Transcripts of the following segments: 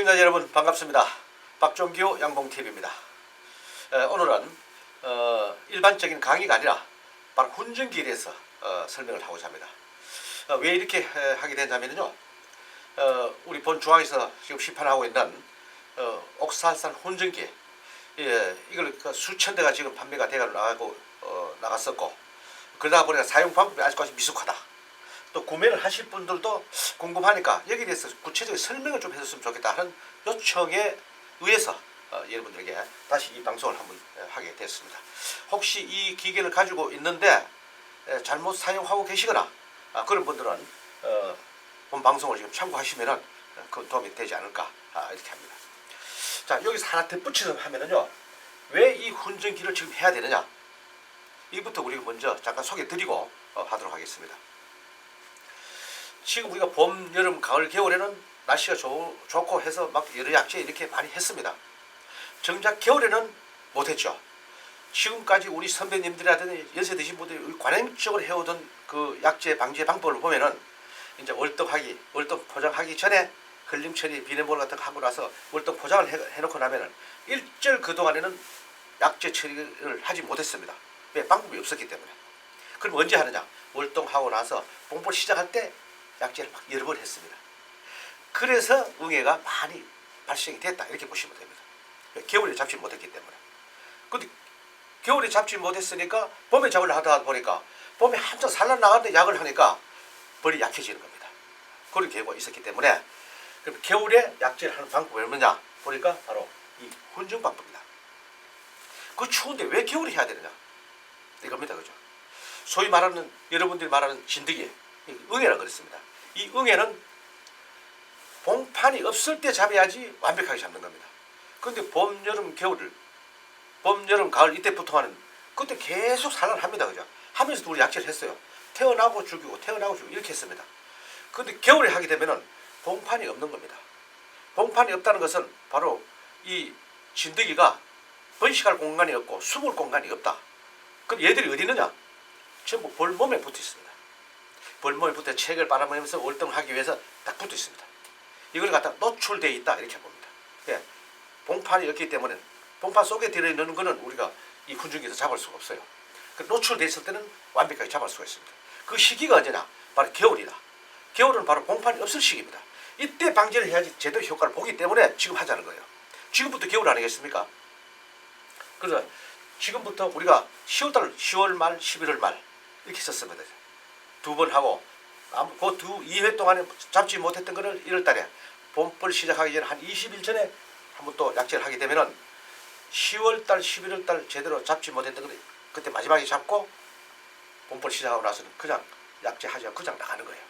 시청자 여러분 반갑습니다. 박종규 양봉TV입니다. 오늘은 어, 일반적인 강의가 아니라 바로 훈증기에 대해서 어, 설명을 하고자 합니다. 어, 왜 이렇게 에, 하게 되냐면요. 어, 우리 본 중앙에서 지금 시판하고 있는 어, 옥살산 훈증기 예, 이걸 그 수천 대가 지금 판매가 돼가 나가고 어, 나갔었고 그러다 보니까 사용 방법이 아직까지 미숙하다. 또 구매를 하실 분들도 궁금하니까 여기에 대해서 구체적인 설명을 좀 해줬으면 좋겠다 하는 요청에 의해서 어, 여러분들에게 다시 이 방송을 한번 에, 하게 됐습니다. 혹시 이 기계를 가지고 있는데 에, 잘못 사용하고 계시거나 아, 그런 분들은 어, 본 방송을 지금 참고하시면은 어, 그 도움이 되지 않을까 아, 이렇게 합니다. 자 여기서 하나 덧붙여서 하면은요 왜 이 훈증기를 지금 해야 되느냐 이부터 우리가 먼저 잠깐 소개드리고 어, 하도록 하겠습니다. 지금 우리가 봄, 여름, 가을, 겨울에는 날씨가 좋, 좋고 해서 막 여러 약재 이렇게 많이 했습니다. 정작 겨울에는 못했죠. 지금까지 우리 선배님들이라든지 연세 드신 분들이 관행적으로 해오던 그 약재 방제 방법을 보면은 이제 월떡하기, 월떡 포장하기 전에 걸림 처리, 비냉볼 같은 거 하고 나서 월떡 포장을 해, 해놓고 나면은 일절 그 동안에는 약재 처리를 하지 못했습니다. 왜 방법이 없었기 때문에. 그럼 언제 하느냐? 월동하고 나서 봉볼 시작할 때 약재를 막 여러 번 했습니다. 그래서 응애가 많이 발생이 됐다 이렇게 보시면 됩니다. 왜? 겨울에 잡지 못했기 때문에. 근데 겨울에 잡지 못했으니까 봄에 작업을 하다 보니까 봄에 한참 산란 나가는데 약을 하니까 벌이 약해지는 겁니다. 그런 경우가 있었기 때문에 그럼 겨울에 약재를 하는 방법이 뭐냐 보니까 바로 이 훈증 방법이다. 그 추운데 왜 겨울에 해야 되느냐 이겁니다, 그죠? 소위 말하는 여러분들이 말하는 진드기 응애라 그랬습니다. 이 응애는 봉판이 없을 때 잡아야지 완벽하게 잡는 겁니다. 근데 봄, 여름, 겨울, 봄, 여름, 가을 이때부터 하는 그때 계속 산란합니다, 그죠? 하면서도 우리 약재를 했어요. 태어나고 죽이고 태어나고 죽이고 이렇게 했습니다. 근데 겨울에 하게 되면은 봉판이 없는 겁니다. 봉판이 없다는 것은 바로 이 진드기가 번식할 공간이 없고 숨을 공간이 없다. 그럼 얘들이 어디 있느냐? 전부 볼몸에 붙어 있습니다. 붙어 책을 빨아먹으면서 월등하기 위해서 딱 붙어 있습니다. 이걸 갖다 노출되어 있다 이렇게 봅니다. 예. 봉판이 없기 때문에 봉판 속에 들어있는 거는 우리가 이 훈증기에서 잡을 수가 없어요. 그 노출되어 있을 때는 완벽하게 잡을 수가 있습니다. 그 시기가 언제냐? 바로 겨울이다. 겨울은 바로 봉판이 없을 시기입니다. 이때 방지를 해야지 제대로 효과를 보기 때문에 지금 하자는 거예요. 지금부터 겨울 아니겠습니까? 그래서 지금부터 우리가 10월 달, 10월 말, 11월 말 이렇게 썼습니다. 두 번 하고 그두 2회 동안에 잡지 못했던 거를 1월 달에 봄벌 시작하기 전에 한 20일 전에 한번 또 약재를 하게 되면은 10월 달, 11월 달 제대로 잡지 못했던 거를 그때 마지막에 잡고 봄벌 시작하고 나서는 그냥 약재 하지 않고 그냥 나가는 거예요.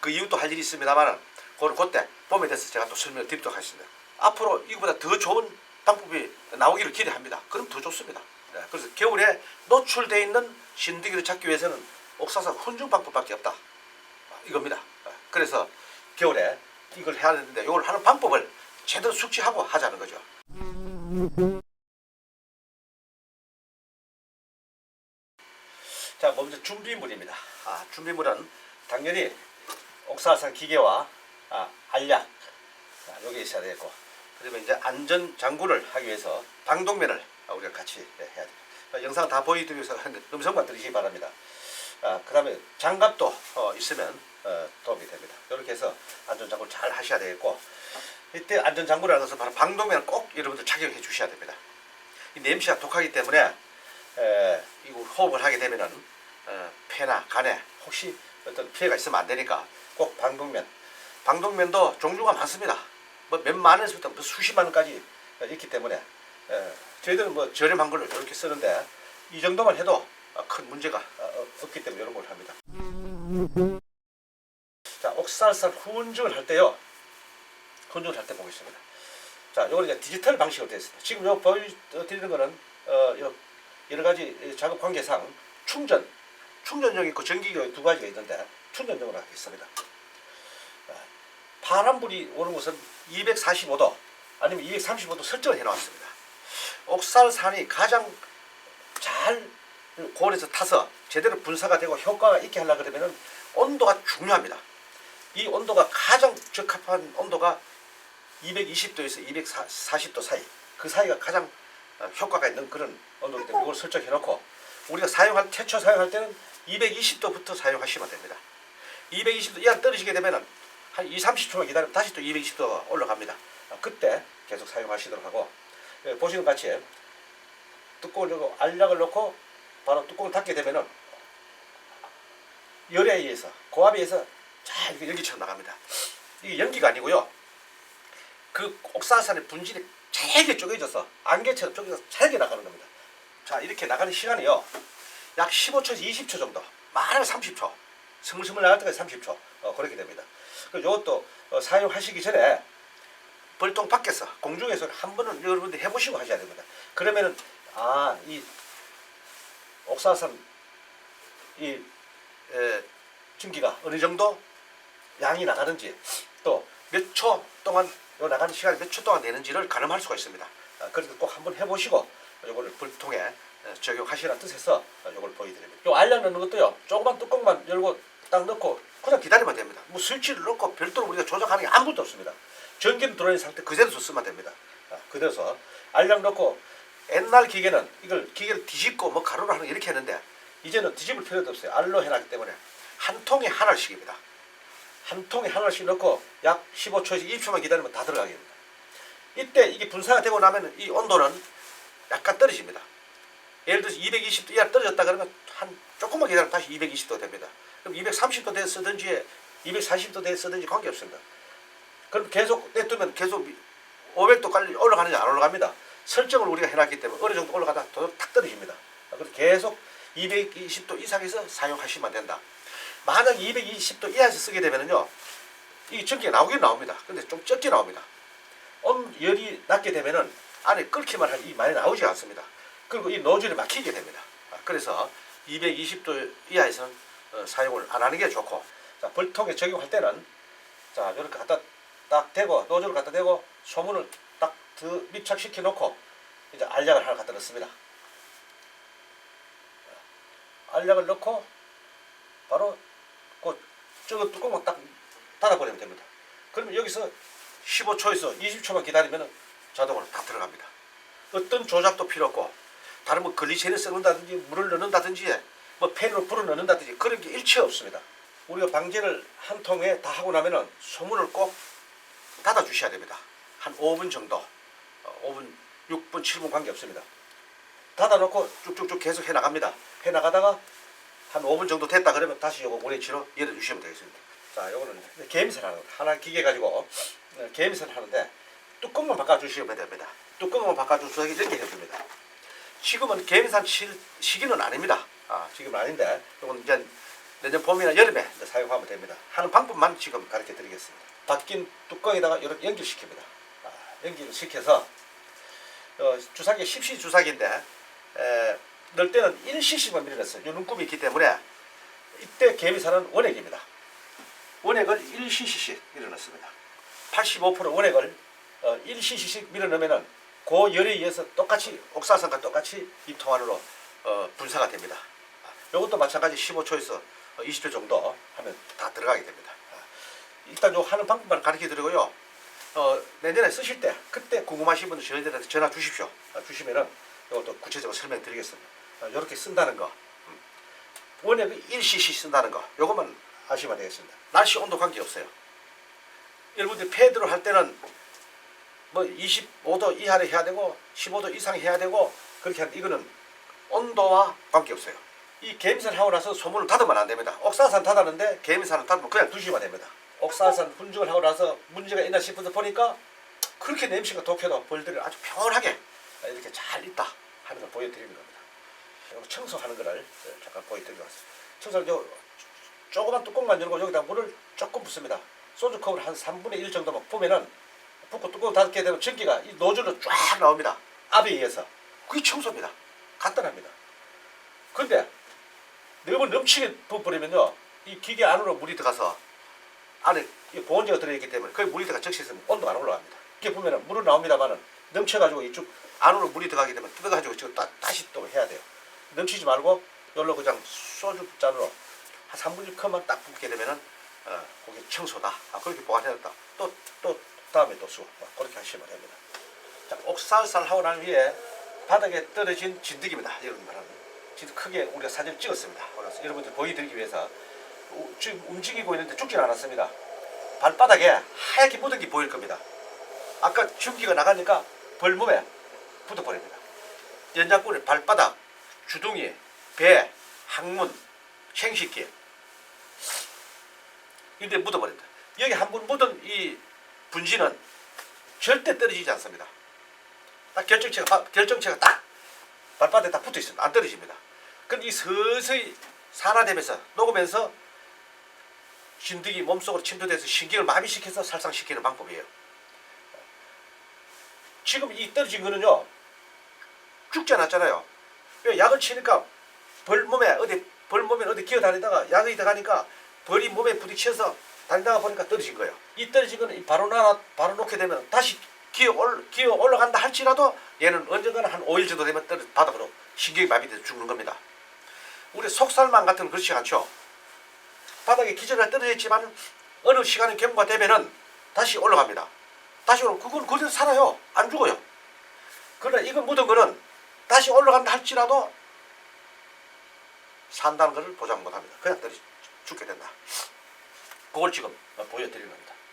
그 이유도 할 일이 있습니다만은 그걸 그때 봄에 돼서 제가 또 설명을 드리도록 하겠습니다. 앞으로 이거보다 더 좋은 방법이 나오기를 기대합니다. 그럼 더 좋습니다. 네, 그래서 겨울에 노출되어 있는 진드기를 찾기 위해서는 옥사산 훈증 방법밖에 없다. 아, 이겁니다. 아, 그래서 겨울에 이걸 해야 되는데 이걸 하는 방법을 제대로 숙지하고 하자는 거죠. 자, 먼저 준비물입니다. 아, 준비물은 당연히 옥사산 기계와 아, 알약 아, 여기 있어야 되고 그리고 이제 안전 장구를 하기 위해서 방독면을 우리가 같이 해야 됩니다. 아, 영상 다 보여드리기 위해서 음성만 들으시기 바랍니다. 아, 그 다음에 장갑도 어, 있으면 어, 도움이 됩니다. 이렇게 해서 안전장구를 잘 하셔야 되겠고 이때 안전장구를 하면서 바로 방독면을 꼭 여러분들 착용해 주셔야 됩니다. 이 냄새가 독하기 때문에 에, 이거 호흡을 하게 되면은 어, 폐나 간에 혹시 어떤 피해가 있으면 안 되니까 꼭 방독면 방독면도 종류가 많습니다. 뭐 몇만 원에서부터 뭐 수십만 원까지 있기 때문에 에, 저희들은 뭐 저렴한 걸 이렇게 쓰는데 이 정도만 해도 어, 큰 문제가 어, 없기 때문에 이런 걸 합니다. 자, 옥살살 훈증을 할 때요. 훈증을 할 때 보겠습니다. 자, 이거 이제 디지털 방식으로 되어 있습니다. 지금 요 보여드리는 거는 어, 요 여러 가지 작업 관계상 충전, 충전용 있고 전기용 두 가지가 있는데 충전용으로 하겠습니다. 파란불이 오는 곳은 245도 아니면 235도 설정을 해놓았습니다. 옥살산이 가장 잘 고온에서 타서 제대로 분사가 되고 효과가 있게 하려 그러면 온도가 중요합니다. 이 온도가 가장 적합한 온도가 220도에서 240도 사이 그 사이가 가장 어, 효과가 있는 그런 온도이기 때문에 이걸 설정해 놓고 우리가 사용할 최초 사용할 때는 220도부터 사용하시면 됩니다. 220도 이하 떨어지게 되면은 한 2, 30초만 기다리면 다시 또 220도가 올라갑니다. 아, 그때 계속 사용하시도록 하고 예, 보시는 것 같이 열고 알약을 넣고 바로 뚜껑을 닫게 되면은 열에 의해서 고압에 의해서 잘 이렇게 연기처럼 나갑니다. 이게 연기가 아니고요. 그 옥사산의 분질이 잘게 쪼개져서 안개처럼 쪼개져서 잘게 나가는 겁니다. 자 이렇게 나가는 시간이요. 약 15초에서 20초 정도. 많으면 30초. 스물스물 나갈 때까지 30초. 어, 그렇게 됩니다. 그리고 이것도 어, 사용하시기 전에 벌통 밖에서 공중에서 한 번은 여러분들 해보시고 하셔야 됩니다. 그러면은 아 이 옥사산 이 에, 증기가 어느 정도 양이 나가는지 또 몇 초 동안 요 나가는 시간이 몇 초 동안 되는지를 가늠할 수가 있습니다. 아, 그래서 꼭 한번 해보시고 요거를 불통에 에, 적용하시라는 뜻에서 요걸 보여드립니다. 요 알약 넣는 것도요. 조그만 뚜껑만 열고 딱 넣고 그냥 기다리면 됩니다. 뭐 스위치를 넣고 별도로 우리가 조작하는 게 아무것도 없습니다. 전기는 들어있는 상태 그대로 쓰면 됩니다. 아, 그래서 알약 넣고 옛날 기계는 이걸 기계를 뒤집고 뭐 가루로 하는 거 이렇게 했는데 이제는 뒤집을 필요도 없어요. 알로 해놨기 때문에 한 통에 하나씩입니다. 한 통에 하나씩 넣고 약 15초에서 20초만 기다리면 다 들어가게 됩니다. 이때 이게 분사가 되고 나면 이 온도는 약간 떨어집니다. 예를 들어서 220도 이하 떨어졌다 그러면 한 조금만 기다리면 다시 220도 됩니다. 그럼 230도 돼 쓰든지 240도 돼 쓰든지 관계없습니다. 그럼 계속 냅두면 계속 500도까지 올라가는지 안 올라갑니다. 설정을 우리가 해놨기 때문에 어느 정도 올라가다 도탁 떨어집니다. 그래서 계속 220도 이상에서 사용하시면 된다. 만약 220도 이하에서 쓰게 되면요, 이 전기가 나오긴 나옵니다. 근데 좀 적게 나옵니다. 온 열이 낮게 되면은 안에 끓기만 하지 많이 나오지 않습니다. 그리고 이 노즐이 막히게 됩니다. 아, 그래서 220도 이하에서는 어, 사용을 안 하는 게 좋고, 자 벌통에 적용할 때는 자 이렇게 갖다 딱 대고 노즐을 갖다 대고 소문을 딱더 밀착시켜 놓고 이제 알약을 하나 갖다 넣습니다. 알약을 넣고 바로 그 저거 뚜껑을 딱 닫아버리면 됩니다. 그러면 여기서 15초에서 20초만 기다리면 자동으로 다 들어갑니다. 어떤 조작도 필요 없고 다른 뭐 글리세린을 섞는다든지 물을 넣는다든지 뭐 팬으로 불을 넣는다든지 그런 게 일체 없습니다. 우리가 방제를 한 통에 다 하고 나면은 소문을 꼭 닫아 주셔야 됩니다. 한 5분 정도, 어, 5분, 6분, 7분 관계 없습니다. 닫아놓고 쭉쭉쭉 계속 해나갑니다. 해나가다가 한 5분 정도 됐다 그러면 다시 요거 모래치로 열어주시면 되겠습니다. 자, 요거는 거. 하나 기계 가지고 어, 개미선 하는데 뚜껑만 바꿔주시면 됩니다. 뚜껑만 바꿔주셔서 이렇게 해줍니다. 지금은 칠 시기는 아닙니다. 아, 지금은 아닌데 요건 이제 내년 봄이나 여름에 사용하면 됩니다. 하는 방법만 지금 가르쳐 드리겠습니다. 바뀐 뚜껑에다가 이렇게 연결시킵니다. 아, 연결을 시켜서 어, 주사기 10cc 주사기인데 에, 넣을 때는 1cc만 밀어냈어요. 요 눈금이 있기 때문에 이때 개미 사는 원액입니다. 원액을 1cc씩 밀어넣습니다. 85% 원액을 어, 1cc씩 밀어넣으면은 그 열에 의해서 똑같이 옥사산과 똑같이 이통 안으로 어, 분사가 됩니다. 이것도 마찬가지 15초에서 20초 정도 하면 다 들어가게 됩니다. 아, 일단 요 하는 방법만 가르쳐 드리고요. 어, 내년에 쓰실 때 그때 궁금하신 분들 저희들한테 전화 주십시오. 아, 주시면은 이것도 구체적으로 설명드리겠습니다. 이렇게 쓴다는 거, 음. 원액을 1cc 쓴다는 거, 요것만 아시면 되겠습니다. 날씨 온도 관계 없어요. 여러분들 패드로 할 때는 뭐 25도 이하를 해야 되고 15도 이상 해야 되고 그렇게 하는데 이거는 온도와 관계 없어요. 이 개미산 하고 나서 소문을 닫으면 안 됩니다. 옥사산 닫았는데 개미산을 닫으면 그냥 두시면 됩니다. 옥사산 분죽을 하고 나서 문제가 있나 싶어서 보니까 그렇게 냄새가 독해도 벌들이 아주 평온하게 이렇게 잘 있다 걸 보여드리는 겁니다. 청소하는 거를 잠깐 보여드리고 왔습니다. 청소를 요 조그만 뚜껑만 열고 여기다 물을 조금 붓습니다. 소주 컵을 한 3분의 1 정도만 부으면은 붓고 뚜껑 닫게 되면 전기가 이 노즐로 쫙 나옵니다. 압에 의해서. 그게 청소입니다. 간단합니다. 근데 너무 넘치게 부어버리면요. 이 기계 안으로 물이 들어가서 안에 이 보온제가 들어있기 때문에 거기 물이 들어가 적시 있으면 온도가 안 올라갑니다. 이렇게 보면은 물은 나옵니다만은 넘쳐가지고 이쪽 안으로 물이 들어가게 되면 뜯어가지고 지금 따, 다시 또 해야 돼요. 넘치지 말고 열로 그냥 소주 잔으로 한 3분의 1컵만 딱 붓게 되면은 어, 그게 청소다. 아, 그렇게 보관해놨다. 또, 또 다음에 또 수. 뭐 그렇게 하시면 됩니다. 자, 옥살살 하고 난 후에 바닥에 떨어진 진드기입니다. 이런 말하는. 진짜 크게 우리가 사진을 찍었습니다. 그래서 여러분들 보여드리기 위해서 우- 지금 움직이고 있는데 죽지는 않았습니다. 발바닥에 하얗게 게 보일 겁니다. 아까 전기가 나가니까 벌몸에 붙어버립니다. 연장군의 발바닥, 주둥이, 배, 항문, 생식기 이데 묻어버린다. 여기 한 번 묻은 이 분지는 절대 떨어지지 않습니다. 딱 결정체가 바- 결정체가 딱 발바닥에 딱 붙어 있습니다. 안 떨어집니다. 그럼 이 서서히 산화되면서 녹으면서 진드기 몸속으로 침투돼서 신경을 마비시켜서 살상시키는 방법이에요. 지금 이 떨어진 거는요 죽지 않았잖아요. 왜 약을 치니까 벌 몸에 어디 벌 몸에 어디 기어 다니다가 약이 들어가니까 벌이 몸에 부딪혀서 다니다가 보니까 떨어진 거예요. 이 떨어진 거는 이 바로 나 바로 놓게 되면 다시 기어 올 기어 올라간다 할지라도 얘는 언젠가는 한 5일 정도 되면 떨어 바닥으로 신경이 마비돼서 죽는 겁니다. 우리 속살만 같은 건 그렇지 않죠. 바닥에 기절에 떨어졌지만 어느 시간이 경과가 되면은 다시 올라갑니다. 다시 올라 그건 그대로 살아요. 안 죽어요. 그러나 이거 묻은 거는 다시 올라간다 할지라도 산다는 것을 보장 못 합니다. 그냥 떨어 죽게 된다. 그걸 지금 보여드리는 겁니다.